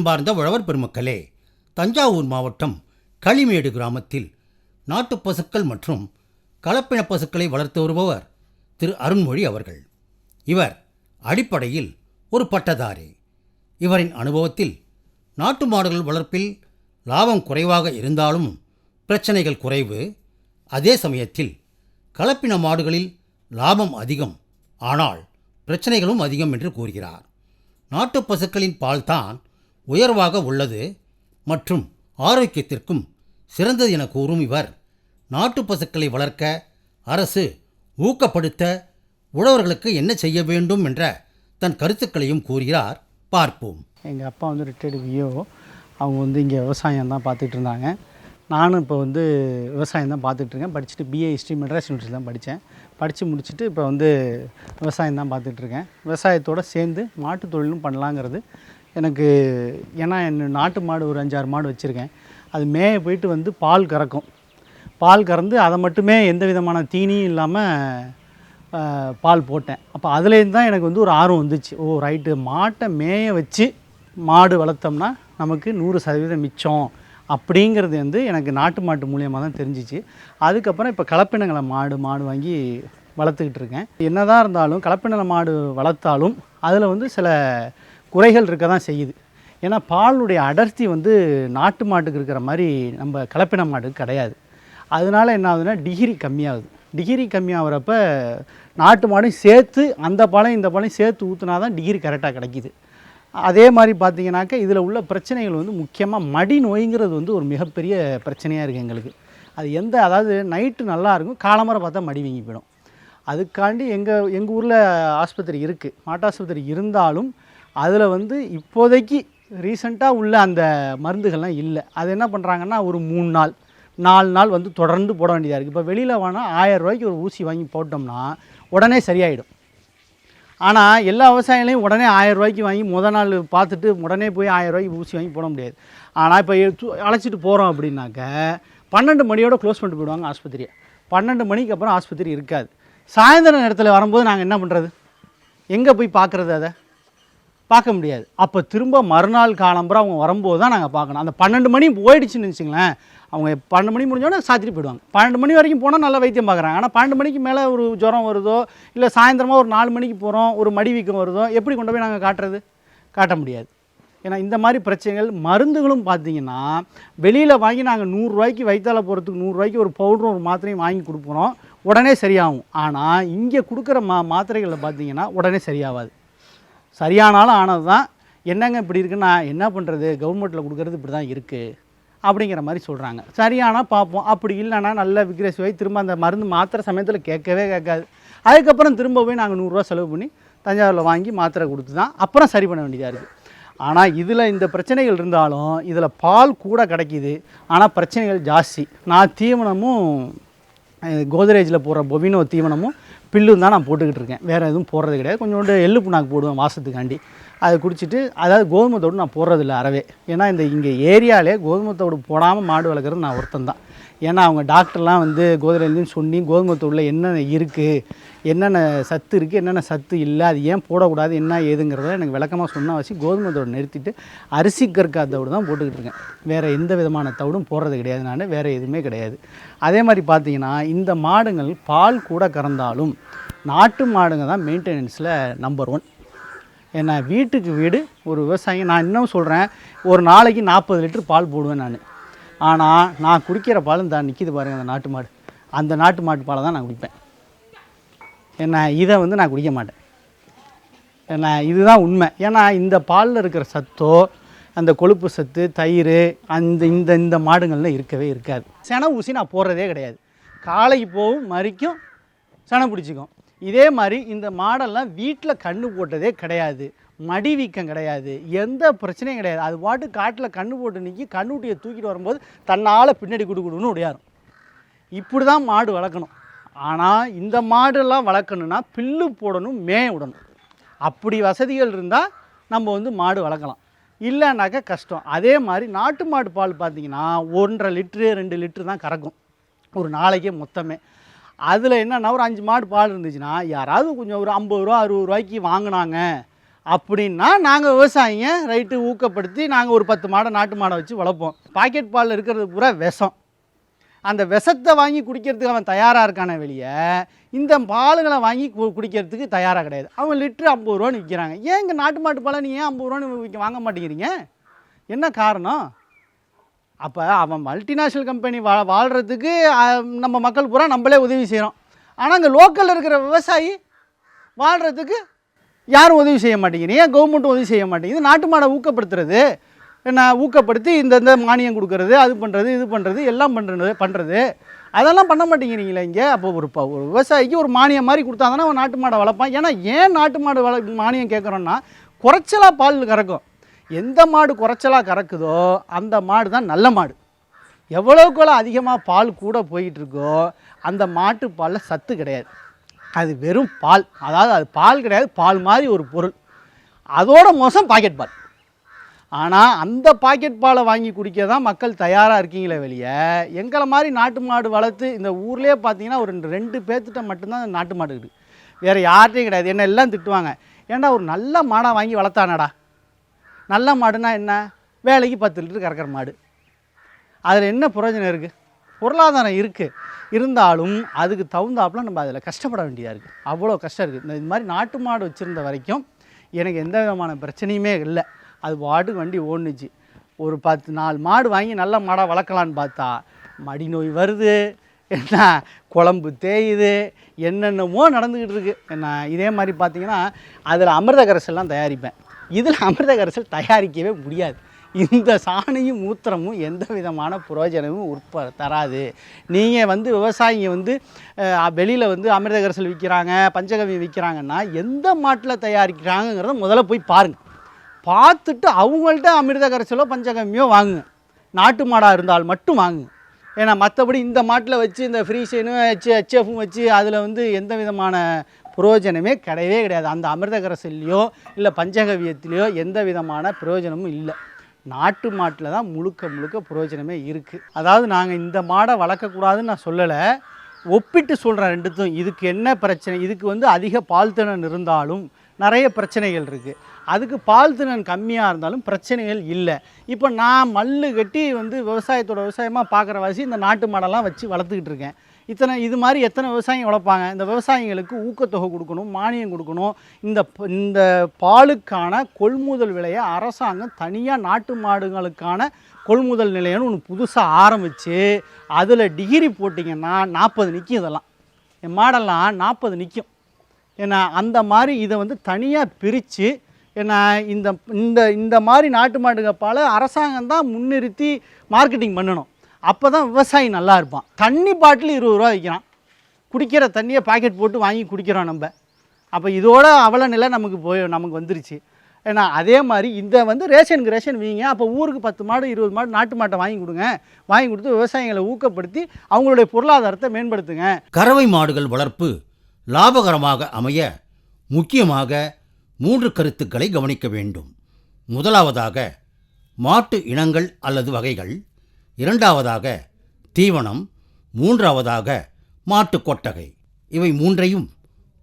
அன்பார்ந்த உழவர் பெருமக்களே தஞ்சாவூர் மாவட்டம் களிமேடு கிராமத்தில் நாட்டுப் பசுக்கள் மற்றும் கலப்பின பசுக்களை வளர்த்து வருபவர் திரு அருண்மொழி அவர்கள். இவர் அடிப்படையில் ஒரு பட்டதாரி. இவரின் அனுபவத்தில் நாட்டு மாடுகள் வளர்ப்பில் லாபம் குறைவாக இருந்தாலும் பிரச்சனைகள் குறைவு. அதே சமயத்தில் கலப்பின மாடுகளில் லாபம் அதிகம். ஆனால் பிரச்சனைகளும் அதிகம் என்று கூறுகிறார். நாட்டுப் பசுக்களின் பால்தான் உயர்வாக உள்ளது மற்றும் ஆரோக்கியத்திற்கும் சிறந்தது என கூறும் இவர். நாட்டு பசுக்களை வளர்க்க அரசு ஊக்கப்படுத்த உழவர்களுக்கு என்ன செய்ய வேண்டும் என்ற தன் கருத்துக்களையும் கூறுகிறார். பார்ப்போம். எங்கள் அப்பா வந்து ரிட்டையர்டு வியோ அவங்க வந்து இங்கே விவசாயம் தான் பார்த்துட்டு இருந்தாங்க. நானும் இப்போ வந்து விவசாயம் தான் பார்த்துட்ருக்கேன் படிச்சுட்டு பிஏ ஹிஸ்ட்ரி மெட்ராஸ் யூனிவர்சிட்டி தான் படித்தேன் படித்து முடிச்சுட்டு இப்போ வந்து விவசாயம் தான் பார்த்துட்ருக்கேன் விவசாயத்தோடு சேர்ந்து மாட்டு தொழிலும் பண்ணலாங்கிறது எனக்கு ஏன்னா என் நாட்டு மாடு ஒரு அஞ்சாறு மாடு வச்சுருக்கேன். அது மேய போயிட்டு வந்து பால் கறக்கும். பால் கறந்து அதை மட்டுமே எந்த விதமான தீனியும் இல்லாமல் பால் போட்டேன். அப்போ அதுலேருந்து தான் எனக்கு வந்து ஒரு ஆர்வம் வந்துச்சு. ஓ ரைட்டு மாட்டை மேய வச்சு மாடு வளர்த்தோம்னா நமக்கு நூறு சதவீதம் மிச்சம் அப்படிங்கிறது வந்து எனக்கு நாட்டு மாட்டு மூலியமாக தான் தெரிஞ்சிச்சு. அதுக்கப்புறம் இப்போ கலப்பினங்களை மாடு மாடு வாங்கி வளர்த்துக்கிட்டு இருக்கேன். என்னதான் இருந்தாலும் கலப்பினங்களை மாடு வளர்த்தாலும் அதில் வந்து சில குறைகள் இருக்க தான் செய்யுது. ஏன்னா பாலுடைய அடர்த்தி வந்து நாட்டு மாட்டுக்கு இருக்கிற மாதிரி நம்ம கலப்பின மாட்டுக்கு கிடையாது. அதனால என்ன ஆகுதுன்னா டிகிரி கம்மியாகுது. டிகிரி கம்மியாகிறப்ப நாட்டு மாடும் சேர்த்து அந்த பாலையும் இந்த பாலையும் சேர்த்து ஊற்றினா தான் டிகிரி கரெக்டாக கிடைக்கிது. அதே மாதிரி பார்த்தீங்கன்னாக்கா இதில் உள்ள பிரச்சனைகள் வந்து முக்கியமாக மடி நோய்ங்கிறது வந்து ஒரு மிகப்பெரிய பிரச்சனையாக இருக்குது எங்களுக்கு. அது எந்த அதாவது நைட்டு நல்லா இருக்கும் காலம்பரை பார்த்தா மடி வீங்கி போயிடும். அதுக்காண்டி எங்கள் எங்கள் ஊரில் ஆஸ்பத்திரி இருக்குது மாட்டாஸ்பத்திரி இருந்தாலும் அதில் வந்து இப்போதைக்கு ரீசண்டாக உள்ள அந்த மருந்துகள்லாம் இல்லை. அது என்ன பண்ணுறாங்கன்னா ஒரு மூணு நாள் நாலு நாள் வந்து தொடர்ந்து போட வேண்டியதாக இருக்குது இப்போ வெளியில் வேணால் ஆயிரம் ரூபாய்க்கு ஒரு ஊசி வாங்கி போட்டோம்னா உடனே சரியாயிடும். ஆனால் எல்லா விவசாயிகளையும் உடனே ஆயிரம் ரூபாய்க்கு வாங்கி முத நாள் பார்த்துட்டு உடனே போய் ஆயிரம் ரூபாய்க்கு ஊசி வாங்கி போட முடியாது. ஆனால் இப்போ அழைச்சிட்டு போகிறோம் அப்படின்னாக்க பன்னெண்டு மணியோட க்ளோஸ் பண்ணிட்டு போயிடுவாங்க ஆஸ்பத்திரியை. பன்னெண்டு மணிக்கு அப்புறம் ஆஸ்பத்திரி இருக்காது. சாயந்தர நேரத்தில் வரும்போது நாங்கள் என்ன பண்ணுறது எங்கே போய் பார்க்குறது அதை? பார்க்க முடியாது. அப்போ திரும்ப மறுநாள் காலம்புற அவங்க வரும்போது தான் நாங்கள் பார்க்கணும். அந்த பன்னெண்டு மணி போயிடுச்சுன்னு வச்சுங்களேன் அவங்க பன்னெண்டு மணி முடிஞ்சோடனே சாத்திட்டு போயிடுவாங்க. பன்னெண்டு மணி வரைக்கும் போனால் நல்லா வைத்தியம் பார்க்குறாங்க. ஆனால் பன்னெண்டு மணிக்கு மேலே ஒரு ஜுரம் வருதோ இல்லை சாயந்தரமாக ஒரு நாலு மணிக்கு போகிறோம் ஒரு மடி வீக்கம் வருதோ எப்படி கொண்டு போய் நாங்கள் காட்டுறது? காட்ட முடியாது. ஏன்னா இந்த மாதிரி பிரச்சனைகள் மருந்துகளும் பார்த்தீங்கன்னா வெளியில் வாங்கி நாங்கள் நூறுரூவாய்க்கு வைத்தால போகிறதுக்கு நூறுரூவாய்க்கு ஒரு பவுடரும் ஒரு மாத்திரையும் வாங்கி கொடுக்குறோம் உடனே சரியாகும். ஆனால் இங்கே கொடுக்குற மா மாத்திரைகளில் பார்த்தீங்கன்னா உடனே சரியாகாது. சரியானாலும் ஆனது தான். என்னங்க இப்படி இருக்குன்னா என்ன பண்ணுறது கவர்மெண்ட்டில் கொடுக்குறது இப்படி தான் இருக்குது அப்படிங்கிற மாதிரி சொல்கிறாங்க சரியானா பார்ப்போம். அப்படி இல்லைன்னா நல்ல விக்ரேசிவாய் திரும்ப அந்த மருந்து மாத்திரை சமயத்தில் கேட்கவே கேட்காது. அதுக்கப்புறம் திரும்ப போய் நாங்கள் நூறுரூவா செலவு பண்ணி தஞ்சாவூரில் வாங்கி மாத்திரை கொடுத்து தான் அப்புறம் சரி பண்ண வேண்டியதாக இருக்குது ஆனால் இதில் இந்த பிரச்சனைகள் இருந்தாலும் இதில் பால் கூட கிடைக்கிது. ஆனால் பிரச்சனைகள் ஜாஸ்தி. நான் தீவனமும் கோத்ரேஜில் போடுற பொவினோ தீவனமும் பில்லும் தான் நான் போட்டுக்கிட்டு இருக்கேன். வேறு எதுவும் போடுறது கிடையாது. கொஞ்சோண்டு எள்ளு புண்ணாக்கு போடுவேன் வாசத்துக்காண்டி அதை குடிச்சிட்டு அதாவது கோதுமை தோடு நான் போடுறதில்ல அறவே. ஏன்னா இந்த இங்கே ஏரியாவிலே கோதுமை தோடு போடாமல் மாடு வளர்க்குறது நான் ஒருத்தன் தான். ஏன்னா அவங்க டாக்டர்லாம் வந்து கோதுரையிலையும் சொல்லி கோதுமை தோடில் என்னென்ன இருக்குது என்னென்ன சத்து இருக்குது என்னென்ன சத்து இல்லை அது ஏன் போடக்கூடாது என்ன ஏதுங்கிறத எனக்கு விளக்கமாக சொன்னால் வச்சு கோதுமை தோடு நிறுத்திட்டு அரிசி கற்கா தவிடு தான் போட்டுக்கிட்டு இருக்கேன். வேறு எந்த விதமான தவிடும் போடுறது கிடையாது. நான் வேறு எதுவுமே கிடையாது. அதே மாதிரி பார்த்தீங்கன்னா இந்த மாடுங்கள் பால் கூட கறந்தாலும் நாட்டு மாடுங்க தான் மெயின்டெனன்ஸில் நம்பர் ஒன் ஏன்னா வீட்டுக்கு வீடு ஒரு விவசாயி நான் இன்னும் சொல்கிறேன் ஒரு நாளைக்கு நாற்பது லிட்டர் பால் போடுவேன் நான். ஆனால் நான் குடிக்கிற பாலும் தான் நிற்கிது பாருங்கள் அந்த நாட்டு மாடு. அந்த நாட்டு மாட்டு பாலை தான் நான் குடிப்பேன். என்ன இதை வந்து நான் குடிக்க மாட்டேன். என்ன இதுதான் உண்மை. ஏன்னா இந்த பாலில் இருக்கிற சத்தோ அந்த கொழுப்பு சத்து தயிர் அந்த இந்த இந்த மாடுங்களில் இருக்கவே இருக்காது. செனை ஊசி நான் போடுறதே கிடையாது. காலைக்கு போகும் மறிக்கும் செனை பிடிச்சிக்கும். இதே மாதிரி இந்த மாடெல்லாம் வீட்டில் கண்ணு போட்டதே கிடையாது. மடி வீக்கம் கிடையாது. எந்த பிரச்சனையும் கிடையாது. அது பாட்டு காட்டில் கண்ணு போட்டு நிற்கி கண்ணுட்டியை தூக்கிட்டு வரும்போது தன்னால் பின்னாடி குடுகுடுன்னு ஒடியாரும். இப்படி தான் மாடு வளர்க்கணும். ஆனால் இந்த மாடெல்லாம் வளர்க்கணுன்னா பில்லு போடணும் மே விடணும். அப்படி வசதிகள் இருந்தால் நம்ம வந்து மாடு வளர்க்கலாம். இல்லைனாக்கா கஷ்டம். அதே மாதிரி நாட்டு மாடு பால் பார்த்தீங்கன்னா ஒன்றரை லிட்ரு ரெண்டு லிட்ரு தான் கறக்கும். ஒரு நாளைக்கே மொத்தமே. அதில் என்னென்னா ஒரு அஞ்சு மாடு பால் இருந்துச்சுன்னா யாராவது கொஞ்சம் ஒரு ஐம்பது ரூபா அறுபது ரூபாய்க்கு வாங்கினாங்க அப்படின்னா நாங்கள் விவசாயிங்க ரைட்டு ஊக்கப்படுத்தி நாங்கள் ஒரு பத்து மாடை நாட்டு மாடை வச்சு வளர்ப்போம். பாக்கெட் பாலில் இருக்கிறது பூரா விஷம். அந்த விஷத்தை வாங்கி குடிக்கிறதுக்கு அவன் தயாராக இருக்கானே வெளியே இந்த பாலுங்களை வாங்கி கு- குடிக்கிறதுக்கு தயாராக கிடையாது. அவன் லிட்ரு ஐம்பது ரூபான்னு விற்கிறாங்க ஏன் இங்கே நாட்டு மாட்டு பாலை நீங்கள் ஏன் ஐம்பது ரூபான்னு விக்க- வாங்க மாட்டேங்கிறீங்க? என்ன காரணம்? அப்போ அவன் மல்டிநேஷ்னல் கம்பெனி வா வாழ்கிறதுக்கு நம்ம மக்கள் பூரா நம்மளே உதவி செய்கிறோம் ஆனால் இங்கே லோக்கலில் இருக்கிற விவசாயி வாழ்கிறதுக்கு யாரும் உதவி செய்ய மாட்டேங்கிறீங்க. ஏன் கவர்மெண்ட் உதவி செய்ய மாட்டேங்குது? நாட்டு மாடை ஊக்கப்படுத்துறது. நான் ஊக்கப்படுத்தி இந்தந்த மானியம் கொடுக்கறது அது பண்ணுறது இது பண்ணுறது எல்லாம் பண்ணுறது பண்ணுறது அதெல்லாம் பண்ண மாட்டேங்கிறீங்களே இங்கே? அப்போ ஒரு ப- ஒரு விவசாயிக்கு ஒரு மானியம் மாதிரி கொடுத்தா தானே அவன் நாட்டு மாடை வளர்ப்பான். ஏன்னா ஏன் நாட்டு மாடு வள மானியம் கேட்குறோன்னா குறைச்சலாக பால் கறக்கும். எந்த மாடு குறைச்சலாக கறக்குதோ அந்த மாடு தான் நல்ல மாடு. எவ்வளோக்குள்ள அதிகமாக பால் கூட போயிட்டுருக்கோ அந்த மாட்டு பாலில் சத்து கிடையாது. அது வெறும் பால். அதாவது அது பால் கிடையாது பால் மாதிரி ஒரு பொருள். அதோட மோசம் பாக்கெட் பால். ஆனால் அந்த பாக்கெட் பாலை வாங்கி குடிக்க தான் மக்கள் தயாராக இருக்கீங்களே வெளியே. எங்களை மாதிரி நாட்டு மாடு வளர்த்து இந்த ஊர்லேயே பார்த்தீங்கன்னா ஒரு ரெண்டு- ரெண்டு பேர்த்திட்ட மட்டும்தான் நாட்டு மாடு இருக்குது. வேறு யார்கிட்டையும் கிடையாது. என்ன எல்லாம் திட்டுவாங்க. ஏன்டா ஒரு நல்ல மாடாக வாங்கி வளர்த்தானடா? நல்ல மாடுனா என்ன? வேலைக்கு பத்து லிட்டர் கறக்கிற மாடு. அதில் என்ன பிரயோஜனம் இருக்குது பொருளாதாரம் இருக்குது இருந்தாலும் அதுக்கு தகுந்தாப்புல நம்ம அதில் கஷ்டப்பட வேண்டியதாக இருக்குது அவ்வளோ கஷ்டம் இருக்குது இந்த இது மாதிரி நாட்டு மாடு வச்சுருந்த வரைக்கும் எனக்கு எந்த விதமான பிரச்சனையுமே இல்லை. அது பாட்டுக்கு வண்டி ஓடுனுச்சு. ஒரு பத்து நாலு மாடு வாங்கி நல்ல மாடாக வளர்க்கலான்னு பார்த்தா மடி நோய் வருது என்ன குழம்பு தேயுது என்னென்னமோ நடந்துக்கிட்டு இருக்குது என்ன இதே மாதிரி பார்த்தீங்கன்னா அதில் அமிர்த கரைசல்லாம் தயாரிப்பேன். இதில் அமிர்த கரைசல் தயாரிக்கவே முடியாது. இந்த சாணியும் மூத்திரமும் எந்த விதமான புரோஜனமும் உற்ப தராது. நீங்கள் வந்து விவசாயிங்க வந்து வெளியில் வந்து அமிர்த கரைசல் விற்கிறாங்க பஞ்சகவி விற்கிறாங்கன்னா எந்த மாட்டில் தயாரிக்கிறாங்கங்கிறத முதல்ல போய் பாருங்கள் பார்த்துட்டு அவங்கள்ட்ட அமிர்த கரைச்சலோ பஞ்சகவியோ வாங்குங்க நாட்டு மாடாக இருந்தால் மட்டும் வாங்குங்க ஏன்னா மற்றபடி இந்த மாட்டில் வச்சு இந்த ஃப்ரீசனும் ஹெச் ஹெச்எஃப்பும் வச்சு அதில் வந்து எந்த விதமான பிரயோஜனமே கிடையவே கிடையாது. அந்த அமிர்த கரைசல்லையோ இல்லை பஞ்சகவியத்திலையோ எந்த விதமான பிரயோஜனமும் இல்லை. நாட்டு மாட்டில் தான் முழுக்க முழுக்க பிரயோஜனமே இருக்குது அதாவது நாங்கள் இந்த மாடை வளர்க்கக்கூடாதுன்னு நான் சொல்லலை. ஒப்பிட்டு சொல்கிறேன் ரெண்டுத்தும் இதுக்கு என்ன பிரச்சனை? இதுக்கு வந்து அதிக பால் திறன் இருந்தாலும் நிறைய பிரச்சனைகள் இருக்குது அதுக்கு பால் திறன் கம்மியாக இருந்தாலும் பிரச்சனைகள் இல்லை. இப்போ நான் மல்லு கட்டி வந்து விவசாயத்தோட விவசாயமாக பார்க்குற வாசி இந்த நாட்டு மாடெல்லாம் வச்சு வளர்த்துக்கிட்டு இருக்கேன். இத்தனை இது மாதிரி எத்தனை விவசாயம் வளர்ப்பாங்க? இந்த விவசாயிங்களுக்கு ஊக்கத்தொகை கொடுக்கணும் மானியம் கொடுக்கணும். இந்த இந்த பாலுக்கான கொள்முதல் விலையை அரசாங்கம் தனியாக நாட்டு மாடுகளுக்கான கொள்முதல் நிலையம்னு ஒன்று புதுசாக ஆரம்பித்து அதில் டிகிரி போட்டிங்கன்னா நாற்பது நிற்கும் இதெல்லாம். என் மாடெல்லாம் நாற்பது நிற்கும் ஏன்னா அந்த மாதிரி இதை வந்து தனியாக பிரித்து ஏன்னா இந்த இந்த இந்த மாதிரி நாட்டு மாடுங்க பாலை அரசாங்கம் தான் முன்னிறுத்தி மார்க்கெட்டிங் பண்ணணும். அப்போ தான் விவசாயி நல்லா இருப்பான். தண்ணி பாட்டில் இருபது ரூபா விற்கிறான் குடிக்கிற தண்ணியை பாக்கெட் போட்டு வாங்கி குடிக்கிறோம் நம்ம. அப்போ இதோட அவல நிலை நமக்கு போய் நமக்கு வந்துருச்சு. ஏன்னா அதே மாதிரி இந்த வந்து ரேஷனுக்கு ரேஷன் வீங்க. அப்போ ஊருக்கு பத்து மாடு இருபது மாடு நாட்டு மாட்டை வாங்கி கொடுங்க. வாங்கி கொடுத்து விவசாயிகளை ஊக்கப்படுத்தி அவங்களுடைய பொருளாதாரத்தை மேம்படுத்துங்க. கறவை மாடுகள் வளர்ப்பு லாபகரமாக அமைய முக்கியமாக மூன்று கருத்துக்களை கவனிக்க வேண்டும். முதலாவதாக மாட்டு இனங்கள் அல்லது வகைகள். இரண்டாவதாக தீவனம். மூன்றாவதாக மாட்டு கொட்டகை. இவை மூன்றையும்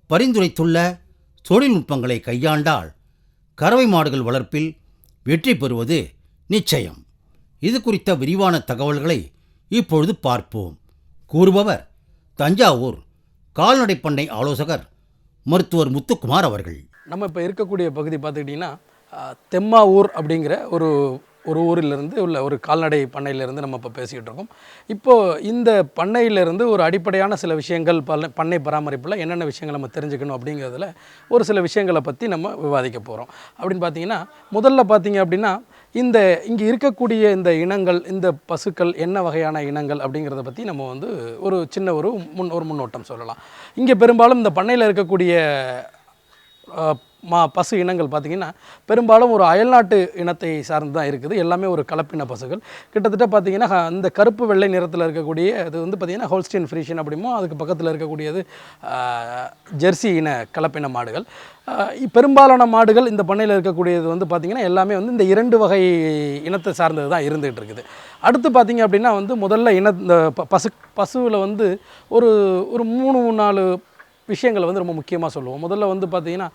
பரிந்துரைத்துள்ள தொழில்நுட்பங்களை கையாண்டால் கறவை மாடுகள் வளர்ப்பில் வெற்றி பெறுவது நிச்சயம். இது குறித்த விரிவான தகவல்களை இப்பொழுது பார்ப்போம். கூறுபவர் தஞ்சாவூர் கால்நடை பண்ணை ஆலோசகர் மருத்துவர் முத்துக்குமார் அவர்கள். நம்ம இப்போ இருக்கக்கூடிய பகுதி பார்த்துக்கிட்டிங்கன்னா தெம்மாவூர் அப்படிங்கிற ஒரு ஒரு ஊரிலிருந்து உள்ள ஒரு கால்நடை பண்ணையிலேருந்து நம்ம இப்போ பேசிக்கிட்டு இருக்கோம். இப்போது இந்த பண்ணையிலேருந்து ஒரு அடிப்படையான சில விஷயங்கள் பண்ணை பண்ணை பராமரிப்பில் என்னென்ன விஷயங்கள் நம்ம தெரிஞ்சுக்கணும் அப்படிங்கிறதுல ஒரு சில விஷயங்களை பற்றி நம்ம விவாதிக்க போகிறோம் அப்படின்னு பார்த்தீங்கன்னா முதல்ல பார்த்தீங்க அப்படின்னா இந்த இங்கே இருக்கக்கூடிய இந்த இனங்கள் இந்த பசுக்கள் என்ன வகையான இனங்கள் அப்படிங்கிறத பற்றி நம்ம வந்து ஒரு சின்ன ஒரு முன் ஒரு முன்னோட்டம் சொல்லலாம். இங்கே பெரும்பாலும் இந்த பண்ணையில் இருக்கக்கூடிய மா பசு இனங்கள் பார்த்திங்கன்னா பெரும்பாலும் ஒரு அயல்நாட்டு இனத்தை சார்ந்து தான் இருக்குது. எல்லாமே ஒரு கலப்பின பசுகள். கிட்டத்தட்ட பார்த்திங்கன்னா இந்த கருப்பு வெள்ளை நிறத்தில் இருக்கக்கூடிய அது வந்து பார்த்திங்கன்னா ஹோல்ஸ்டீன் ஃப்ரீஷன் அப்படிமோ அதுக்கு பக்கத்தில் இருக்கக்கூடியது ஜெர்சி இன கலப்பின மாடுகள். பெரும்பாலான மாடுகள் இந்த பண்ணையில் இருக்கக்கூடியது வந்து பார்த்திங்கன்னா எல்லாமே வந்து இந்த இரண்டு வகை இனத்தை சார்ந்தது தான் இருந்துகிட்டு இருக்குது. அடுத்து பார்த்திங்க அப்படின்னா வந்து முதல்ல இன இந்த ப- பசு பசுவில் வந்து ஒரு ஒரு மூணு நாலு விஷயங்களை வந்து ரொம்ப முக்கியமாக சொல்லுவோம். முதல்ல வந்து பார்த்தீங்கன்னா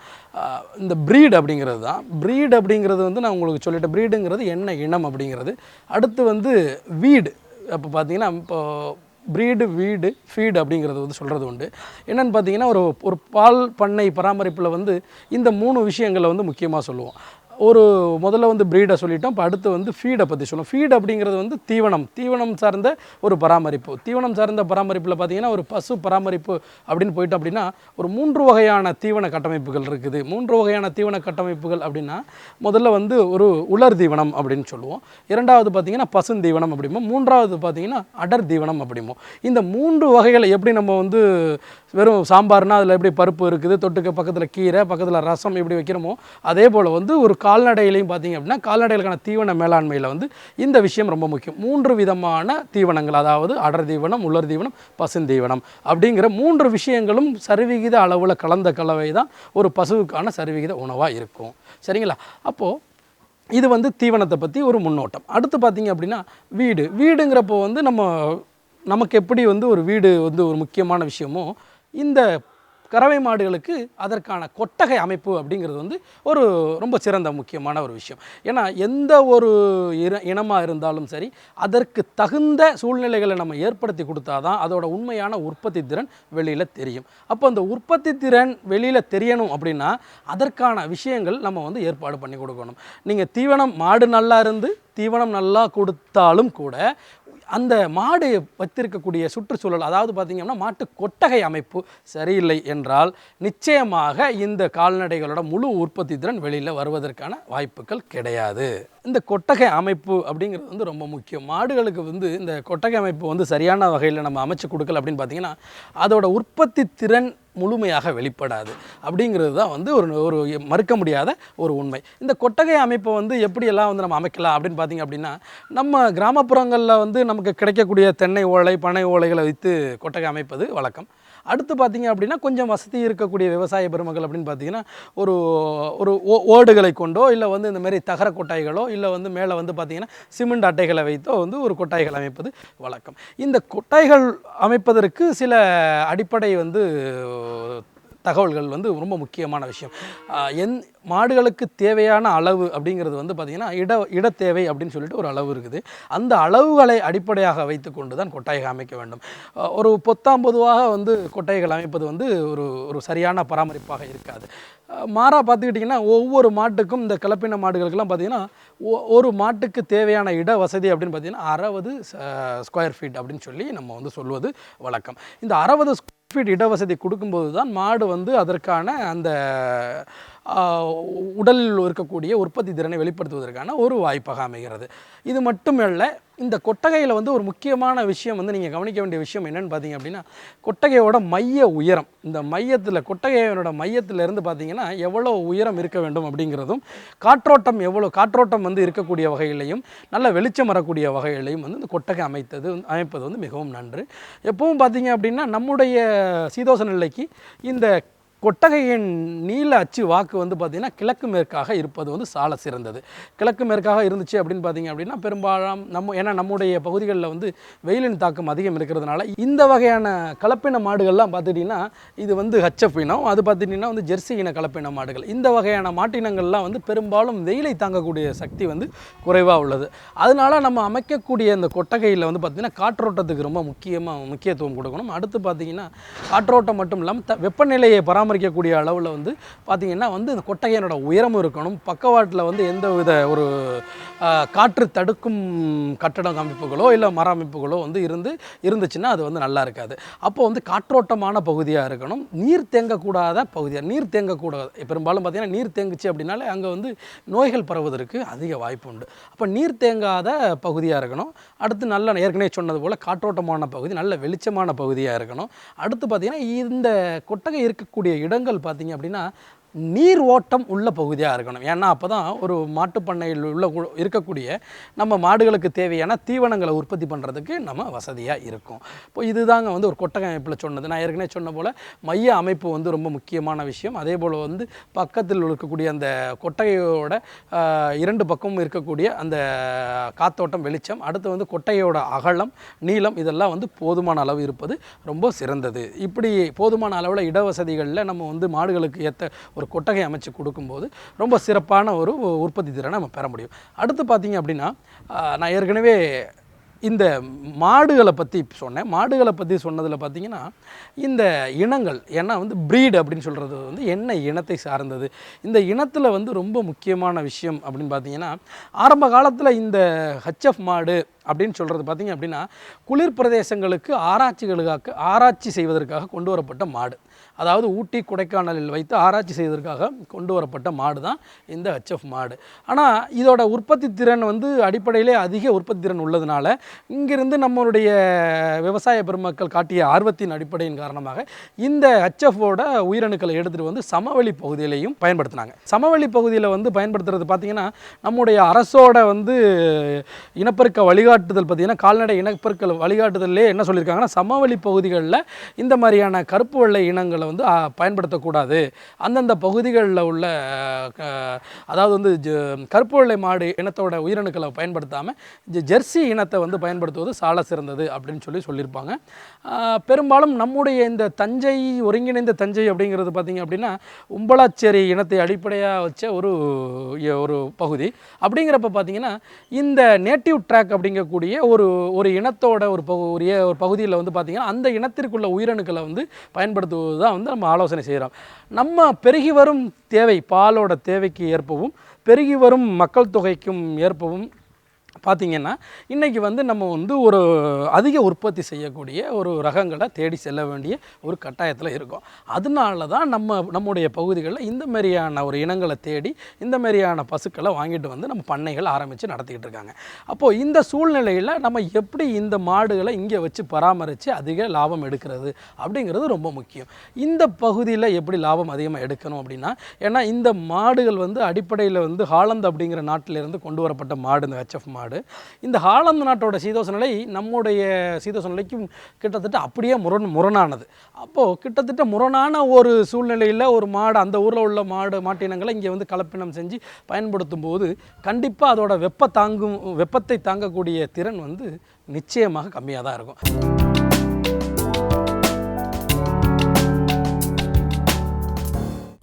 இந்த ப்ரீட் அப்படிங்கிறது தான். ப்ரீட் அப்படிங்கிறது வந்து நான் உங்களுக்கு சொல்லிட்டேன். ப்ரீடுங்கிறது என்ன இனம் அப்படிங்கிறது. அடுத்து வந்து வீடு. அப்போ பார்த்தீங்கன்னா இப்போ ப்ரீடு வீடு ஃபீடு அப்படிங்கிறது வந்து சொல்கிறது உண்டு. என்னென்னு பார்த்தீங்கன்னா ஒரு ஒரு பால் பண்ணை பராமரிப்பில் வந்து இந்த மூணு விஷயங்களை வந்து முக்கியமாக சொல்லுவோம். ஒரு முதல்ல வந்து ப்ரீடை சொல்லிட்டோம். இப்போ அடுத்து வந்து ஃபீடை பற்றி சொல்லுவோம். ஃபீட் அப்படிங்கிறது வந்து தீவனம். தீவனம் சார்ந்த ஒரு பராமரிப்பு. தீவனம் சார்ந்த பராமரிப்பில் பார்த்தீங்கன்னா ஒரு பசு பராமரிப்பு அப்படின்னு போயிட்டோம் அப்படின்னா ஒரு மூன்று வகையான தீவன கட்டமைப்புகள் இருக்குது. மூன்று வகையான தீவன கட்டமைப்புகள் அப்படின்னா முதல்ல வந்து ஒரு உலர் தீவனம் அப்படின்னு சொல்லுவோம். இரண்டாவது பார்த்தீங்கன்னா பசுந்தீவனம் அப்படிமோ மூன்றாவது பார்த்தீங்கன்னா அடர் தீவனம் அப்படிமோ இந்த மூன்று வகைகளை எப்படி நம்ம வந்து வெறும் சாம்பார்னா அதில் எப்படி பருப்பு இருக்குது தொட்டுக்க பக்கத்தில் கீரை பக்கத்தில் ரசம் எப்படி வைக்கிறோமோ அதே போல் வந்து ஒரு கா கால்நடையிலையும் பார்த்தீங்க அப்படின்னா கால்நடைகளுக்கான தீவன மேலாண்மையில் வந்து இந்த விஷயம் ரொம்ப முக்கியம். மூன்று விதமான தீவனங்கள் அதாவது அடர் தீவனம் உலர் தீவனம் பசுந்தீவனம் அப்படிங்கிற மூன்று விஷயங்களும் சரிவிகித அளவில் கலந்த கலவை தான் ஒரு பசுவுக்கான சரிவிகித உணவாக இருக்கும். சரிங்களா? அப்போது இது வந்து தீவனத்தை பற்றி ஒரு முன்னோட்டம். அடுத்து பார்த்திங்க அப்படின்னா வீடு. வீடுங்கிறப்போ வந்து நம்ம நமக்கு எப்படி வந்து ஒரு வீடு வந்து ஒரு முக்கியமான விஷயமோ இந்த கறவை மாடுகளுக்கு அதற்கான கொட்டகை அமைப்பு அப்படிங்கிறது வந்து ஒரு ரொம்ப சிறந்த முக்கியமான ஒரு விஷயம். ஏன்னா எந்த ஒரு இன இனமாக இருந்தாலும் சரி அதற்கு தகுந்த சூழ்நிலைகளை நம்ம ஏற்படுத்தி கொடுத்தாதான் அதோட உண்மையான உற்பத்தி திறன் வெளியில் தெரியும். அப்போ அந்த உற்பத்தி திறன் வெளியில் தெரியணும் அப்படின்னா அதற்கான விஷயங்கள் நம்ம வந்து ஏற்பாடு பண்ணி கொடுக்கணும். நீங்கள் தீவனம் மாடு நல்லா இருந்து தீவனம் நல்லா கொடுத்தாலும் கூட அந்த மாடு வைத்திருக்கக்கூடிய சுற்றுச்சூழல் அதாவது பார்த்தீங்கன்னா மாட்டு கொட்டகை அமைப்பு சரியில்லை என்றால் நிச்சயமாக இந்த கால்நடைகளோட முழு உற்பத்தி திறன் வெளியில் வருவதற்கான வாய்ப்புகள் கிடையாது. இந்த கொட்டகை அமைப்பு அப்படிங்கிறது வந்து ரொம்ப முக்கியம். மாடுகளுக்கு வந்து இந்த கொட்டகை அமைப்பு வந்து சரியான வகையில் நம்ம அமைச்சு கொடுக்கல அப்படின்னு பார்த்தீங்கன்னா அதோட உற்பத்தி திறன் முழுமையாக வெளிப்படாது. அப்படிங்கிறது தான் வந்து ஒரு ஒரு மறுக்க முடியாத ஒரு உண்மை. இந்த கொட்டகை அமைப்பை வந்து எப்படியெல்லாம் வந்து நம்ம அமைக்கலாம் அப்படின்னு பார்த்தீங்க அப்படின்னா நம்ம கிராமப்புறங்களில் வந்து நமக்கு கிடைக்கக்கூடிய தென்னை ஓலை பனை ஓலைகளை வைத்து கொட்டகை அமைப்பது வழக்கம். அடுத்து பார்த்தீங்க அப்படின்னா கொஞ்சம் வசதி இருக்கக்கூடிய விவசாய பெருமக்கள் அப்படின்னு பார்த்தீங்கன்னா ஒரு ஒரு ஓ- ஓடுகளை கொண்டோ இல்லை வந்து இந்த மாதிரி தகர கொட்டாய்களோ இல்லை வந்து மேலே வந்து பார்த்தீங்கன்னா சிமெண்ட் அட்டைகளை வைத்தோ வந்து ஒரு கொட்டாய்கள் அமைப்பது வழக்கம். இந்த கொட்டாய்கள் அமைப்பதற்கு சில அடிப்படை வந்து தகவல்கள் வந்து ரொம்ப முக்கியமான விஷயம். எந் மாடுகளுக்கு தேவையான அளவு அப்படிங்கிறது வந்து பார்த்திங்கன்னா இட இடத்தேவை அப்படின்னு சொல்லிட்டு ஒரு அளவு இருக்குது. அந்த அளவுகளை அடிப்படையாக வைத்துக்கொண்டு தான் கொட்டாய்கள் அமைக்க வேண்டும். ஒரு பொத்தாம் பொதுவாக வந்து கொட்டாய்கள் அமைப்பது வந்து ஒரு ஒரு சரியான பராமரிப்பாக இருக்காது. மாறாக பார்த்துக்கிட்டிங்கன்னா ஒவ்வொரு மாட்டுக்கும் இந்த கலப்பின மாடுகளுக்கெல்லாம் பார்த்திங்கன்னா ஒரு மாட்டுக்கு தேவையான இட வசதி அப்படின்னு பார்த்தீங்கன்னா அறுபது ஸ்கொயர் ஃபீட் அப்படின்னு சொல்லி நம்ம வந்து சொல்வது வழக்கம். இந்த அறுபது ஃபீட் இடவசதி கொடுக்கும்போது தான் மாடு வந்து அதற்கான அந்த உடலில் இருக்கக்கூடிய உற்பத்தி திறனை வெளிப்படுத்துவதற்கான ஒரு வாய்ப்பாக அமைகிறது. இது மட்டுமல்ல இந்த கொட்டகையில் வந்து ஒரு முக்கியமான விஷயம் வந்து நீங்கள் கவனிக்க வேண்டிய விஷயம் என்னென்னு பார்த்தீங்க அப்படின்னா கொட்டகையோட மைய உயரம். இந்த மையத்தில் கொட்டகையோட மையத்தில் இருந்து பார்த்தீங்கன்னா எவ்வளோ உயரம் இருக்க வேண்டும் அப்படிங்கிறதும் காற்றோட்டம் எவ்வளோ காற்றோட்டம் வந்து இருக்கக்கூடிய வகையிலையும் நல்ல வெளிச்சம் வரக்கூடிய வகையிலையும் வந்து இந்த கொட்டகை அமைத்தது அமைப்பது வந்து மிகவும் நன்று. எப்பவும் பார்த்தீங்க அப்படின்னா நம்முடைய சீதோஷ நிலைக்கு இந்த கொட்டகையின் நீல அச்சு வாக்கு வந்து பார்த்திங்கன்னா கிழக்கு மேற்காக இருப்பது வந்து சால சிறந்தது. கிழக்கு மேற்காக இருந்துச்சு அப்படின்னு பார்த்தீங்க அப்படின்னா பெரும்பாலும் நம்ம ஏன்னா நம்முடைய பகுதிகளில் வந்து வெயிலின் தாக்கம் அதிகம் இருக்கிறதுனால இந்த வகையான கலப்பின மாடுகள்லாம் பார்த்துட்டிங்கன்னா இது வந்து ஹச்எஃப் இனம் அது பார்த்துட்டிங்கன்னா வந்து ஜெர்சி இன கலப்பின மாடுகள். இந்த வகையான மாட்டினங்கள்லாம் வந்து பெரும்பாலும் வெயிலை தாங்கக்கூடிய சக்தி வந்து குறைவாக உள்ளது. அதனால நம்ம அமைக்கக்கூடிய இந்த கொட்டகையில் வந்து பார்த்திங்கன்னா காற்றோட்டத்துக்கு ரொம்ப முக்கியமாக முக்கியத்துவம் கொடுக்கணும். அடுத்து பார்த்திங்கன்னா காற்றோட்டம் மட்டும் இல்லாமல் த வெப்பநிலையை பராமரிக்கக்கூடிய அளவில் வந்து பார்த்திங்கன்னா வந்து இந்த கொட்டகையினோட உயரமும் இருக்கணும். பக்கவாட்டில் வந்து எந்த வித ஒரு காற்று தடுக்கும் கட்டடம் அமைப்புகளோ இல்லை மர அமைப்புகளோ வந்து இருந்து இருந்துச்சுன்னா அது வந்து நல்லா இருக்காது. அப்போ வந்து காற்றோட்டமான பகுதியாக இருக்கணும். நீர் தேங்கக்கூடாத பகுதியாக நீர் தேங்கக்கூடாது பெரும்பாலும் பார்த்திங்கன்னா நீர் தேங்குச்சு அப்படின்னாலே அங்கே வந்து நோய்கள் பரவுவதற்கு அதிக வாய்ப்பு உண்டு. அப்போ நீர் தேங்காத பகுதியாக இருக்கணும். அடுத்து நல்ல ஏற்கனவே சொன்னது போல் காற்றோட்டமான பகுதி நல்ல வெளிச்சமான பகுதியாக இருக்கணும். அடுத்து பார்த்திங்கன்னா இந்த கொட்டகை இருக்கக்கூடிய இடங்கள் பார்த்தீங்க அப்படின்னா நீர் ஓட்டம் உள்ள பகுதியாக இருக்கணும். ஏன்னா அப்போ தான் ஒரு மாட்டுப் பண்ணையில் உள்ள இருக்கக்கூடிய நம்ம மாடுகளுக்கு தேவையான தீவனங்களை உற்பத்தி பண்ணுறதுக்கு நம்ம வசதியாக இருக்கும். இப்போ இதுதாங்க வந்து ஒரு கொட்டகை அமைப்பில் சொன்னது. நான் ஏற்கனவே சொன்ன போல் மைய அமைப்பு வந்து ரொம்ப முக்கியமான விஷயம். அதே போல் வந்து பக்கத்தில் இருக்கக்கூடிய அந்த கொட்டகையோட இரண்டு பக்கமும் இருக்கக்கூடிய அந்த காத்தோட்டம் வெளிச்சம் அடுத்து வந்து கொட்டையோட அகலம் நீளம் இதெல்லாம் வந்து போதுமான அளவு இருப்பது ரொம்ப சிறந்தது. இப்படி போதுமான அளவில் இடவசதிகளில் நம்ம வந்து மாடுகளுக்கு ஏற்ற ஒரு கொட்டகை அமைச்சு கொடுக்கும்போது ரொம்ப சிறப்பான ஒரு உற்பத்தி திறனை நம்ம பெற முடியும். அடுத்து பார்த்தீங்க அப்படின்னா நான் ஏற்கனவே இந்த மாடுகளை பற்றி சொன்னேன். மாடுகளை பற்றி சொன்னதில் பார்த்தீங்கன்னா இந்த இனங்கள் ஏன்னா வந்து ப்ரீட் அப்படின்னு சொல்கிறது வந்து என்ன இனத்தை சார்ந்தது இந்த இனத்தில் வந்து ரொம்ப முக்கியமான விஷயம் அப்படின்னு பார்த்தீங்கன்னா ஆரம்ப காலத்தில் இந்த ஹச்எஃப் மாடு அப்படின்னு சொல்கிறது பார்த்தீங்க அப்படின்னா குளிர் பிரதேசங்களுக்கு ஆராய்ச்சிகளுக்காக ஆராய்ச்சி செய்வதற்காக கொண்டு வரப்பட்ட மாடு. அதாவது ஊட்டி கொடைக்கானலில் வைத்து ஆராய்ச்சி செய்வதற்காக கொண்டு வரப்பட்ட மாடு தான் இந்த ஹெச்எஃப் மாடு. ஆனால் இதோட உற்பத்தி திறன் வந்து அடிப்படையிலே அதிக உற்பத்தி திறன் உள்ளதுனால இங்கிருந்து நம்மளுடைய விவசாய பெருமக்கள் காட்டிய ஆர்வத்தின் அடிப்படையின் காரணமாக இந்த ஹெச்எஃபோட உயிரணுக்களை எடுத்துகிட்டு வந்து சமவெளி பகுதியிலையும் பயன்படுத்தினாங்க. சமவெளி பகுதியில் வந்து பயன்படுத்துறது பார்த்திங்கன்னா நம்முடைய அரசோட வந்து இனப்பெருக்க வழிகாட்டுதல் பார்த்திங்கன்னா கால்நடை இனப்பெருக்க வழிகாட்டுதல்லே என்ன சொல்லியிருக்காங்கன்னா சமவெளி பகுதிகளில் இந்த மாதிரியான கருப்பு வெள்ளை இனங்களை வந்து பயன்படுத்தக்கூடாது. அந்தந்த பகுதிகளில் உள்ள க- அதாவது வந்து ஜ- கருப்பு வெள்ளை மாடு இனத்தோட உயிரணுக்களை பயன்படுத்தாமல் ஜெர்சி இனத்தை வந்து பயன்படுத்துவது சால சிறந்தது அப்படின்னு சொல்லி சொல்லியிருப்பாங்க. பெரும்பாலும் நம்முடைய இந்த தஞ்சை ஒருங்கிணைந்த தஞ்சை அப்படிங்கிறது பார்த்திங்க அப்படின்னா உம்பளாச்சேரி இனத்தை அடிப்படையாக வச்ச ஒரு ஒரு பகுதி. அப்படிங்கிறப்ப பார்த்தீங்கன்னா இந்த நேட்டிவ் ட்ராக் அப்படிங்கக்கூடிய ஒரு ஒரு இனத்தோட ஒரு பகு ஒரு பகுதியில் வந்து பார்த்திங்கன்னா அந்த இனத்திற்குள்ள உயிரணுக்களை வந்து பயன்படுத்துவது தான் வந்து நம்ம ஆலோசனை செய்கிறோம். நம்ம பெருகி வரும் தேவை பாலோட தேவைக்கு ஏற்பவும் பெருகி வரும் மக்கள் தொகைக்கும் ஏற்பவும் பார்த்திங்கன்னா இன்றைக்கி வந்து நம்ம வந்து ஒரு அதிக உற்பத்தி செய்யக்கூடிய ஒரு ரகங்களை தேடி செல்ல வேண்டிய ஒரு கட்டாயத்தில் இருக்கும். அதனால தான் நம்ம நம்முடைய பகுதிகளில் இந்த மாதிரியான ஒரு இனங்களை தேடி இந்த மாதிரியான பசுக்களை வாங்கிட்டு வந்து நம்ம பண்ணைகள் ஆரம்பித்து நடத்திக்கிட்டு இருக்காங்க. அப்போது இந்த சூழ்நிலையில் நம்ம எப்படி இந்த மாடுகளை இங்கே வச்சு பராமரித்து அதிக லாபம் எடுக்கிறது அப்படிங்கிறது ரொம்ப முக்கியம். இந்த பகுதியில் எப்படி லாபம் அதிகமாக எடுக்கணும் அப்படின்னா ஏன்னா இந்த மாடுகள் வந்து அடிப்படையில் வந்து ஹாலந்து அப்படிங்கிற நாட்டிலிருந்து கொண்டு வரப்பட்ட மாடு இந்த ஹெச்எஃப் மாடு. இந்த ஹாலந்து நாட்டோட சீதோஷ நிலை நம்முடைய சீதோஷ நிலைக்கும் கிட்டத்தட்ட அப்படியே முரண் முரணானது. அப்போது கிட்டத்தட்ட முரணான ஒரு சூழ்நிலையில் ஒரு மாடு அந்த ஊரில் உள்ள மாடு மாட்டினங்களை இங்கே வந்து கலப்பினம் செஞ்சு பயன்படுத்தும் போது கண்டிப்பாக அதோட வெப்ப தாங்கும் வெப்பத்தை தாங்கக்கூடிய திறன் வந்து நிச்சயமாக கம்மியாக தான் இருக்கும்.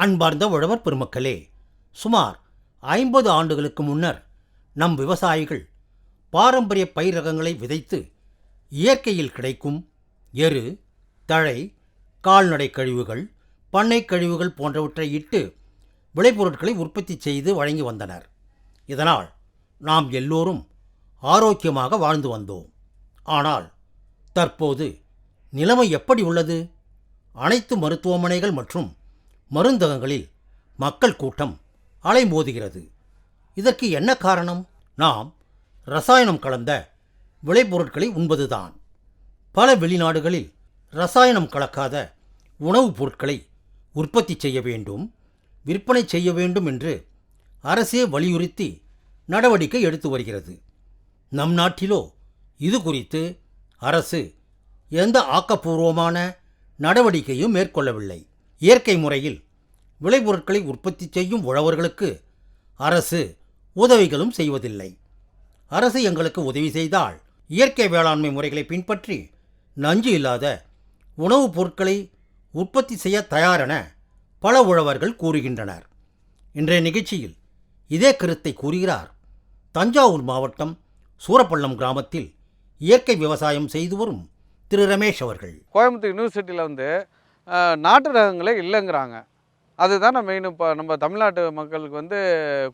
அன்பார்ந்த உழவர் பெருமக்களே சுமார் ஐம்பது ஆண்டுகளுக்கு முன்னர் நம் விவசாயிகள் பாரம்பரிய பயிர் ரகங்களை விதைத்து இயற்கையில் கிடைக்கும் எரு தழை கால்நடை கழிவுகள் பண்ணை கழிவுகள் போன்றவற்றை இட்டு விளைபொருட்களை உற்பத்தி செய்து வழங்கி வந்தனர். இதனால் நாம் எல்லோரும் ஆரோக்கியமாக வாழ்ந்து வந்தோம். ஆனால் தற்போது நிலைமை எப்படி உள்ளது? அனைத்து மருத்துவமனைகள் மற்றும் மருந்தகங்களில் மக்கள் கூட்டம் அலைமோதுகிறது. இதற்கு என்ன காரணம்? நாம் ரசாயனம் கலந்த விளைபொருட்களை உண்பதுதான். பல வெளிநாடுகளில் ரசாயனம் கலக்காத உணவுப் பொருட்களை உற்பத்தி செய்ய வேண்டும் விற்பனை செய்ய வேண்டும் என்று அரசே வலியுறுத்தி நடவடிக்கை எடுத்து வருகிறது. நம் நாட்டிலோ இது குறித்து அரசு எந்த ஆக்கப்பூர்வமான நடவடிக்கையும் மேற்கொள்ளவில்லை. இயற்கை முறையில் விளைபொருட்களை உற்பத்தி செய்யும் உழவர்களுக்கு அரசு உதவிகளும் செய்வதில்லை. அரசு எங்களுக்கு உதவி செய்தால் இயற்கை வேளாண்மை முறைகளை பின்பற்றி நஞ்சு இல்லாத உணவுப் பொருட்களை உற்பத்தி செய்ய தயாரென பல உழவர்கள் கூறுகின்றனர். இன்றைய நிகழ்ச்சியில் இதே கருத்தை கூறுகிறார். தஞ்சாவூர் மாவட்டம் சூரப்பள்ளம் கிராமத்தில் இயற்கை விவசாயம் செய்து வரும் திரு ரமேஷ் அவர்கள். கோயம்புத்தூர் யூனிவர்சிட்டியில் வந்து நாட்டு ரகங்களே இல்லைங்கிறாங்க. அதுதான் மெயின் இப்போ நம்ம தமிழ்நாட்டு மக்களுக்கு வந்து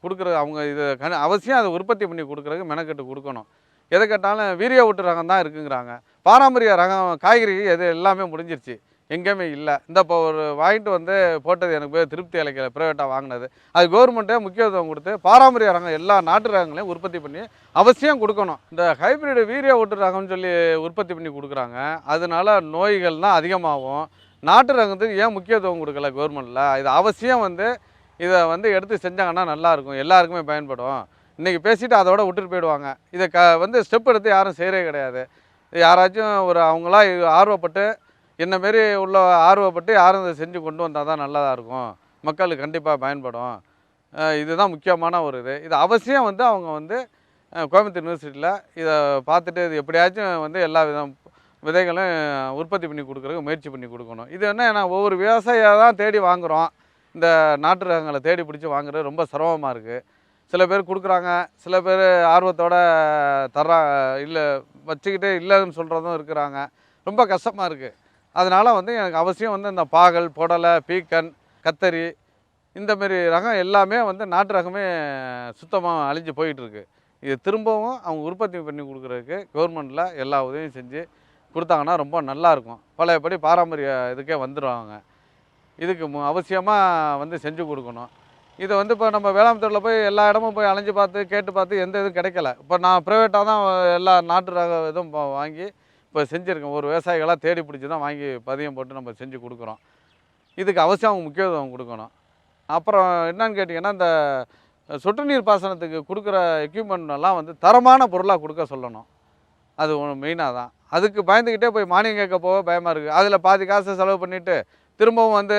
கொடுக்குறது அவங்க இது கண அவசியம் அதை உற்பத்தி பண்ணி கொடுக்குறதுக்கு மெனக்கெட்டு கொடுக்கணும். எதை கேட்டாலும் வீரிய ஊட்டு ரகம் தான் இருக்குங்கிறாங்க. பாரம்பரிய ரகம் காய்கறி எது எல்லாமே முடிஞ்சிருச்சு. எங்கேயுமே இல்லை. இந்த இப்போ ஒரு வாங்கிட்டு வந்து போட்டது எனக்கு போய் திருப்தி அளிக்கல ப்ரைவேட்டாக வாங்கினது. அது கவர்மெண்ட்டே முக்கியத்துவம் கொடுத்து பாரம்பரிய ரகம் எல்லா நாட்டு ரகங்களையும் உற்பத்தி பண்ணி அவசியம் கொடுக்கணும். இந்த ஹைப்ரிடு வீரிய ஊட்டு ரகம்னு சொல்லி உற்பத்தி பண்ணி கொடுக்குறாங்க. அதனால நோய்கள் தான் அதிகமாகும். நாட்டு ரகத்துக்கு ஏன் முக்கியத்துவம் கொடுக்கல கவர்மெண்ட்டில் இது அவசியம் வந்து இதை வந்து எடுத்து செஞ்சாங்கன்னா நல்லாயிருக்கும் எல்லாருக்குமே பயன்படும். இன்றைக்கி பேசிவிட்டு அதோட விட்டுட்டு போயிடுவாங்க. இதை க வந்து ஸ்டெப் எடுத்து யாரும் செய்கிறே கிடையாது. யாராச்சும் ஒரு அவங்களா இது ஆர்வப்பட்டு என்ன மாரி உள்ள ஆர்வப்பட்டு யாரும் இதை செஞ்சு கொண்டு வந்தால் தான் நல்லதாக இருக்கும். மக்களுக்கு கண்டிப்பாக பயன்படும். இதுதான் முக்கியமான ஒரு இது. இது அவசியம் வந்து அவங்க வந்து கோயம்புத்தூர் யூனிவர்சிட்டியில் இதை பார்த்துட்டு இது எப்படியாச்சும் வந்து எல்லா விதம் விதைகளும் உற்பத்தி பண்ணி கொடுக்குறதுக்கு முயற்சி பண்ணி கொடுக்கணும். இது என்ன நான் ஒவ்வொரு விவசாயியாக தான் தேடி வாங்குகிறோம் இந்த நாட்டு ரகங்களை தேடி பிடிச்சி வாங்குறது ரொம்ப சிரமமாக இருக்குது சில பேர் கொடுக்குறாங்க சில பேர் ஆர்வத்தோட தர்றா இல்லை வச்சுக்கிட்டே இல்லைன்னு சொல்கிறதும் இருக்கிறாங்க. ரொம்ப கஷ்டமாக இருக்குது அதனால் வந்து எனக்கு அவசியம் வந்து இந்த பாகல் புடலை பீக்கன் கத்தரி இந்தமாரி ரகம் எல்லாமே வந்து நாட்டு ரகமே சுத்தமாக அழிஞ்சு போயிட்டுருக்கு இது திரும்பவும் அவங்க உற்பத்தி பண்ணி கொடுக்குறதுக்கு கவர்மெண்ட்டில் எல்லா உதவியும் செஞ்சு கொடுத்தாங்கன்னா ரொம்ப நல்லாயிருக்கும். பழையபடி பாரம்பரிய இதுக்கே வந்துடுவாங்க இதுக்கு மு அவசியமாக வந்து செஞ்சு கொடுக்கணும். இதை வந்து இப்போ நம்ம வேளாண்துறையில் போய் எல்லா இடமும் போய் அலைஞ்சு பார்த்து கேட்டு பார்த்து எந்த இதுவும் கிடைக்கல. இப்போ நான் ப்ரைவேட்டாக தான் எல்லா நாட்டு ரக இதுவும் வாங்கி இப்போ செஞ்சுருக்கேன். ஒரு விவசாயிகளாக தேடி பிடிச்சி தான் வாங்கி பதியம் போட்டு நம்ம செஞ்சு கொடுக்குறோம். இதுக்கு அவசியம் அவங்க முக்கியத்துவம் கொடுக்கணும். அப்புறம் என்னன்னு கேட்டிங்கன்னா இந்த சொட்டு நீர் பாசனத்துக்கு கொடுக்குற எக்யூப்மெண்ட்லாம் எல்லாம் வந்து தரமான பொருளாக கொடுக்க சொல்லணும். அது ஒன்று மெயினாக தான். அதுக்கு பயந்துக்கிட்டே போய் மானியம் கேட்க போக பயமாக இருக்குது அதில் பாதி காசை செலவு பண்ணிவிட்டு திரும்பவும் வந்து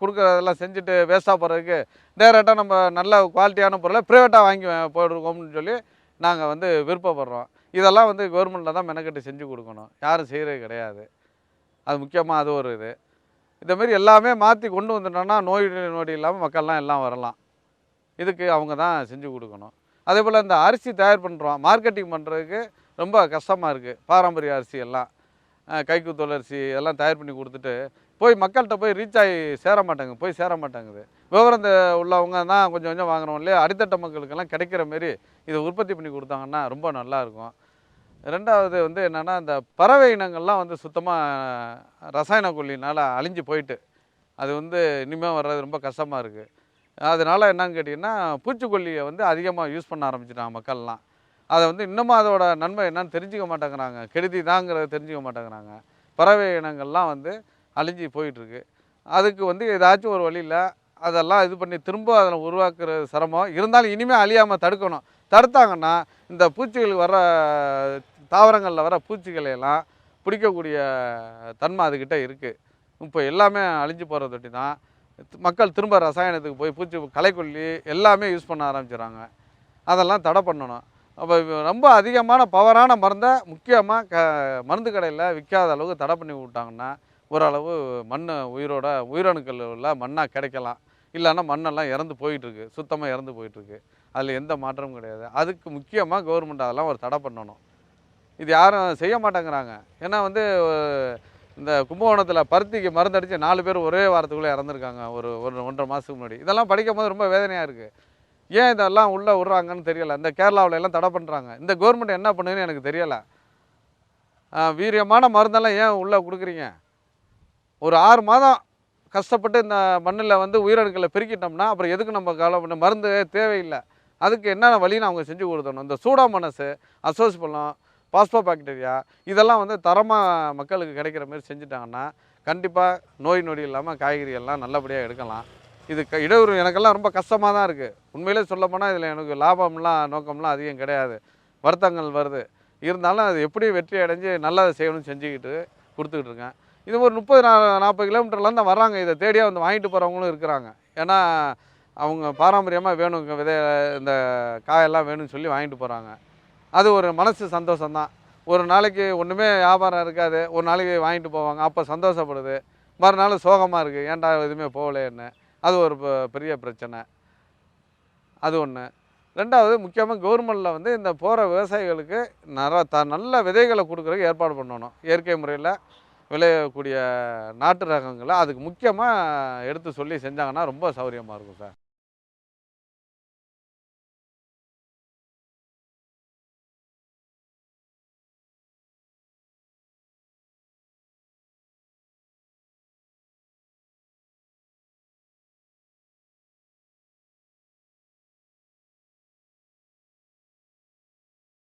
கொடுக்குறதெல்லாம் செஞ்சுட்டு வேஸ்ட்டாக போகிறதுக்கு டேரெக்டாக நம்ம நல்ல குவாலிட்டியான பொருளை ப்ரைவேட்டாக வாங்கி போயிருக்கோம்னு சொல்லி நாங்கள் வந்து விருப்பப்படுறோம். இதெல்லாம் வந்து கவர்மெண்ட்டில் தான் மெனக்கட்டு செஞ்சு கொடுக்கணும். யாரும் செய்கிறது கிடையாது. அது முக்கியமாக அது ஒரு இது. இந்தமாரி எல்லாமே மாற்றி கொண்டு வந்துட்டோம்னா நோய் நொடி இல்லாமல் மக்கள்லாம் எல்லாம் வரலாம். இதுக்கு அவங்க தான் செஞ்சு கொடுக்கணும். அதே போல் இந்த அரிசி தயார் பண்ணுறோம் மார்க்கெட்டிங் பண்ணுறதுக்கு ரொம்ப கஷ்டமாக இருக்குது பாரம்பரிய அரிசி எல்லாம் அஹ் அரிசி எல்லாம் தயார் பண்ணி கொடுத்துட்டு போய் மக்கள்கிட்ட போய் ரீச் ஆகி சேர மாட்டாங்க போய் சேர மாட்டாங்குது விவரம் உள்ளவங்க தான் கொஞ்சம் கொஞ்சம் வாங்குறோம் இல்லையா? அடித்தட்ட மக்களுக்கெல்லாம் கிடைக்கிற மாரி இதை உற்பத்தி பண்ணி கொடுத்தாங்கன்னா ரொம்ப நல்லாயிருக்கும் ரெண்டாவது வந்து என்னென்னா இந்த பறவை இனங்கள்லாம் வந்து சுத்தமாக ரசாயன கொல்லினால் அழிஞ்சு போயிட்டு அது வந்து இனிமேல் வர்றது ரொம்ப கஷ்டமாக இருக்குது அதனால் என்னன்னு கேட்டிங்கன்னா பூச்சிக்கொல்லியை வந்து அதிகமாக யூஸ் பண்ண ஆரம்பிச்சிட்டாங்க மக்கள்லாம். அதை வந்து இன்னமும் அதோட நன்மை என்னன்னு தெரிஞ்சுக்க மாட்டேங்கிறாங்க. கெடுதி தாங்கிறத தெரிஞ்சுக்க மாட்டேங்கிறாங்க. பறவை இனங்கள்லாம் வந்து அழிஞ்சு போயிட்டுருக்கு. அதுக்கு வந்து ஏதாச்சும் ஒரு வழியில் அதெல்லாம் இது பண்ணி திரும்ப அதில் உருவாக்குறது சிரமம் இருந்தாலும் இனிமேல் அழியாமல் தடுக்கணும். தடுத்தாங்கன்னா இந்த பூச்சிகளுக்கு வர தாவரங்களில் வர பூச்சிகளையெல்லாம் பிடிக்கக்கூடிய தன்மை அதுக்கிட்ட இருக்குது இப்போ எல்லாமே அழிஞ்சு போகிறதொட்டி தான் மக்கள் திரும்ப ரசாயனத்துக்கு போய் பூச்சி களைக்கொல்லி எல்லாமே யூஸ் பண்ண ஆரம்பிச்சிடறாங்க அதெல்லாம் தடை பண்ணணும். அப்போ ரொம்ப அதிகமான பவரான மருந்தை முக்கியமாக க மருந்து கடையில் விற்காத அளவுக்கு தடை பண்ணி விட்டாங்கன்னா ஓரளவு மண் உயிரோட உயிரணுக்கள் உள்ள மண்ணாக கிடைக்கலாம். இல்லைன்னா மண்ணெல்லாம் இறந்து போயிட்டுருக்கு சுத்தமாக இறந்து போயிட்டுருக்கு. அதில் எந்த மாற்றமும் கிடையாது. அதுக்கு முக்கியமாக கவர்மெண்ட் அதெல்லாம் ஒரு தடை பண்ணணும். இது யாரும் செய்ய மாட்டேங்கிறாங்க. ஏன்னா வந்து இந்த கும்பகோணத்தில் பருத்திக்கு மருந்து அடித்து நாலு பேர் ஒரே வாரத்துக்குள்ளே இறந்துருக்காங்க ஒரு ஒரு ஒன்றரை மாதத்துக்கு முன்னாடி. இதெல்லாம் படிக்கும் போது ரொம்ப வேதனையாக இருக்குது ஏன் இதெல்லாம் உள்ளே விட்றாங்கன்னு தெரியலை. இந்த கேரளாவில் எல்லாம் தடை பண்ணுறாங்க இந்த கவர்மெண்ட் என்ன பண்ணுதுன்னு எனக்கு தெரியலை. வீரியமான மருந்தெல்லாம் ஏன் உள்ளே கொடுக்குறீங்க? ஒரு ஆறு மாதம் கஷ்டப்பட்டு இந்த மண்ணில் வந்து உயிரணுக்களை பெருக்கிட்டோம்னா அப்புறம் எதுக்கு நம்ம கவலை மருந்து தேவையில்லை. அதுக்கு என்னென்ன வழின்னு அவங்க செஞ்சு கொடுத்தணும் இந்த சூடாமனசு அசோஸ் பழம் பாஸ்போ பாக்டீரியா இதெல்லாம் வந்து தரமாக மக்களுக்கு கிடைக்கிற மாதிரி செஞ்சுட்டாங்கன்னா கண்டிப்பாக நோய் நொடி இல்லாமல் காய்கறிகள்லாம் நல்லபடியாக எடுக்கலாம். இது க இடஒரு எனக்கெல்லாம் ரொம்ப கஷ்டமாக தான் இருக்குது உண்மையிலே சொல்லப்போனால் இதில் எனக்கு லாபம்லாம் நோக்கம்லாம் அதிகம் கிடையாது. வருத்தங்கள் வருது. இருந்தாலும் அது எப்படி வெற்றி அடைஞ்சு நல்லதை செய்யணும்னு செஞ்சுக்கிட்டு கொடுத்துக்கிட்டு இருக்கேன். இது ஒரு முப்பது நா நாற்பது கிலோமீட்டர்லாம் தான் வராங்க இதை தேடியாக வந்து வாங்கிட்டு போகிறவங்களும் இருக்கிறாங்க. ஏன்னா அவங்க பாரம்பரியமாக வேணும் விதைய விதை இந்த காயெல்லாம் வேணும்னு சொல்லி வாங்கிட்டு போகிறாங்க அது ஒரு மனசு சந்தோஷம்தான். ஒரு நாளைக்கு ஒன்றுமே வியாபாரம் இருக்காது. ஒரு நாளைக்கு வாங்கிட்டு போவாங்க. அப்போ சந்தோஷப்படுது. மறுநாள் சோகமாக இருக்குது ஏன்டா எதுவுமே போகலேன்னு அது ஒரு பெரிய பிரச்சனை. அது ஒன்று ரெண்டாவது முக்கியமாக கவர்மெண்டில் வந்து இந்த போகிற விவசாயிகளுக்கு நர த நல்ல விதைகளை கொடுக்குறதுக்கு ஏற்பாடு பண்ணணும். இயற்கை முறையில் விளையக்கூடிய நாட்டு ரகங்களை அதுக்கு முக்கியமாக எடுத்து சொல்லி செஞ்சாங்கன்னா ரொம்ப சௌகரியமாக இருக்கும் சார்.